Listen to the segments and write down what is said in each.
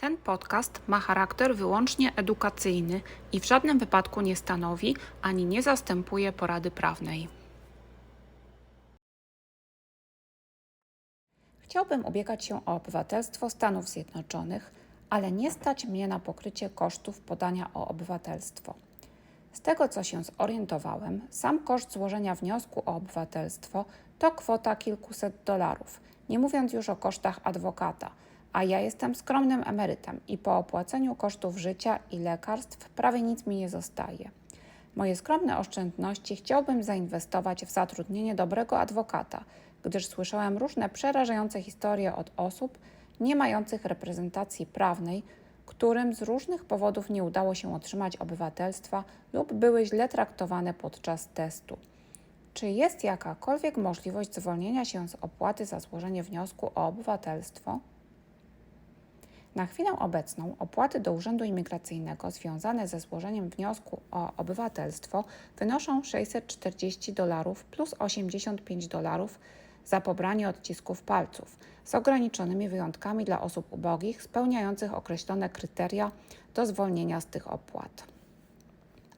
Ten podcast ma charakter wyłącznie edukacyjny i w żadnym wypadku nie stanowi ani nie zastępuje porady prawnej. Chciałbym ubiegać się o obywatelstwo Stanów Zjednoczonych, ale nie stać mnie na pokrycie kosztów podania o obywatelstwo. Z tego co się zorientowałem, sam koszt złożenia wniosku o obywatelstwo to kwota kilkuset dolarów, nie mówiąc już o kosztach adwokata, a ja jestem skromnym emerytem i po opłaceniu kosztów życia i lekarstw prawie nic mi nie zostaje. Moje skromne oszczędności chciałbym zainwestować w zatrudnienie dobrego adwokata, gdyż słyszałem różne przerażające historie od osób nie mających reprezentacji prawnej, którym z różnych powodów nie udało się otrzymać obywatelstwa lub były źle traktowane podczas testu. Czy jest jakakolwiek możliwość zwolnienia się z opłaty za złożenie wniosku o obywatelstwo? Na chwilę obecną opłaty do Urzędu Imigracyjnego związane ze złożeniem wniosku o obywatelstwo wynoszą 640 dolarów plus 85 dolarów za pobranie odcisków palców, z ograniczonymi wyjątkami dla osób ubogich spełniających określone kryteria do zwolnienia z tych opłat.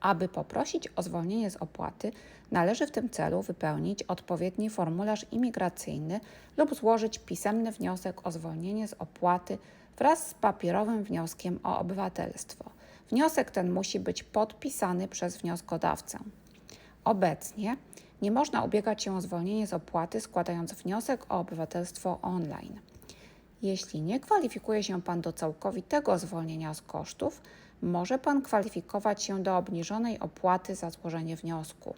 Aby poprosić o zwolnienie z opłaty, należy w tym celu wypełnić odpowiedni formularz imigracyjny lub złożyć pisemny wniosek o zwolnienie z opłaty wraz z papierowym wnioskiem o obywatelstwo. Wniosek ten musi być podpisany przez wnioskodawcę. Obecnie nie można ubiegać się o zwolnienie z opłaty składając wniosek o obywatelstwo online. Jeśli nie kwalifikuje się Pan do całkowitego zwolnienia z kosztów, może Pan kwalifikować się do obniżonej opłaty za złożenie wniosku.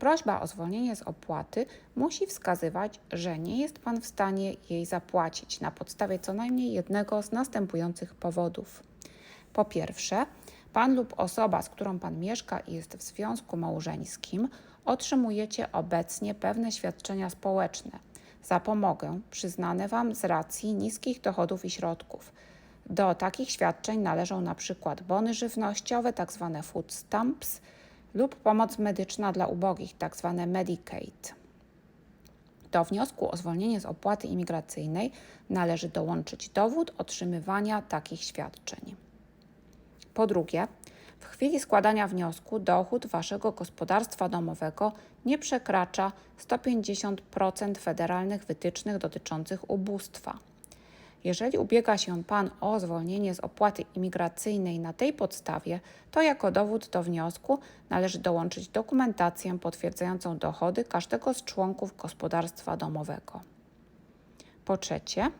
Prośba o zwolnienie z opłaty musi wskazywać, że nie jest Pan w stanie jej zapłacić na podstawie co najmniej jednego z następujących powodów. Po pierwsze, Pan lub osoba, z którą Pan mieszka i jest w związku małżeńskim, otrzymujecie obecnie pewne świadczenia społeczne, zapomogę przyznane Wam z racji niskich dochodów i środków. Do takich świadczeń należą na przykład bony żywnościowe, tzw. food stamps, lub pomoc medyczna dla ubogich, tzw. Medicaid. Do wniosku o zwolnienie z opłaty imigracyjnej należy dołączyć dowód otrzymywania takich świadczeń. Po drugie, w chwili składania wniosku dochód Waszego gospodarstwa domowego nie przekracza 150% federalnych wytycznych dotyczących ubóstwa. Jeżeli ubiega się Pan o zwolnienie z opłaty imigracyjnej na tej podstawie, to jako dowód do wniosku należy dołączyć dokumentację potwierdzającą dochody każdego z członków gospodarstwa domowego. Po trzecie,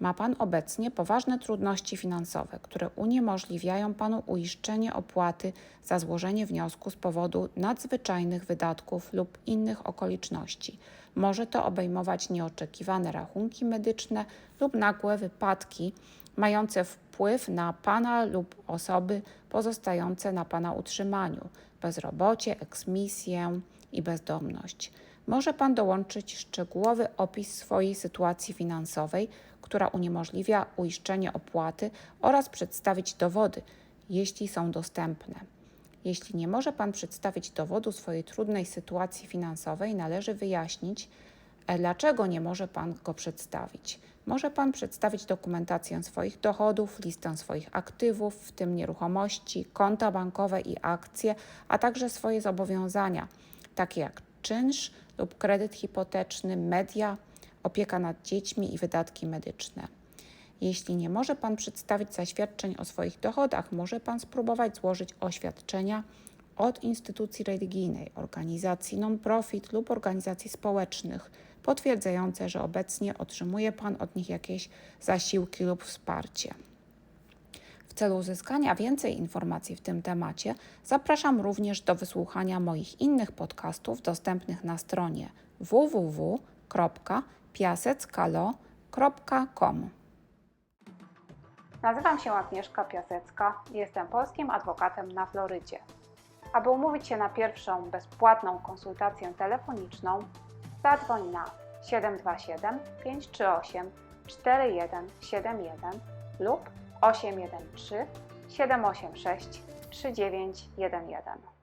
ma Pan obecnie poważne trudności finansowe, które uniemożliwiają Panu uiszczenie opłaty za złożenie wniosku z powodu nadzwyczajnych wydatków lub innych okoliczności. Może to obejmować nieoczekiwane rachunki medyczne lub nagłe wypadki mające wpływ na Pana lub osoby pozostające na Pana utrzymaniu, bezrobocie, eksmisję i bezdomność. Może Pan dołączyć szczegółowy opis swojej sytuacji finansowej, która uniemożliwia uiszczenie opłaty oraz przedstawić dowody, jeśli są dostępne. Jeśli nie może Pan przedstawić dowodu swojej trudnej sytuacji finansowej, należy wyjaśnić, e, dlaczego nie może Pan go przedstawić. Może Pan przedstawić dokumentację swoich dochodów, listę swoich aktywów, w tym nieruchomości, konta bankowe i akcje, a także swoje zobowiązania, takie jak czynsz lub kredyt hipoteczny, media, opieka nad dziećmi i wydatki medyczne. Jeśli nie może Pan przedstawić zaświadczeń o swoich dochodach, może Pan spróbować złożyć oświadczenia od instytucji religijnej, organizacji non-profit lub organizacji społecznych, potwierdzające, że obecnie otrzymuje Pan od nich jakieś zasiłki lub wsparcie. W celu uzyskania więcej informacji w tym temacie, zapraszam również do wysłuchania moich innych podcastów dostępnych na stronie www.piaseckalo.com. Nazywam się Agnieszka Piasecka i jestem polskim adwokatem na Florydzie. Aby umówić się na pierwszą bezpłatną konsultację telefoniczną, zadzwoń na 727 538 4171 lub 813 786 3911.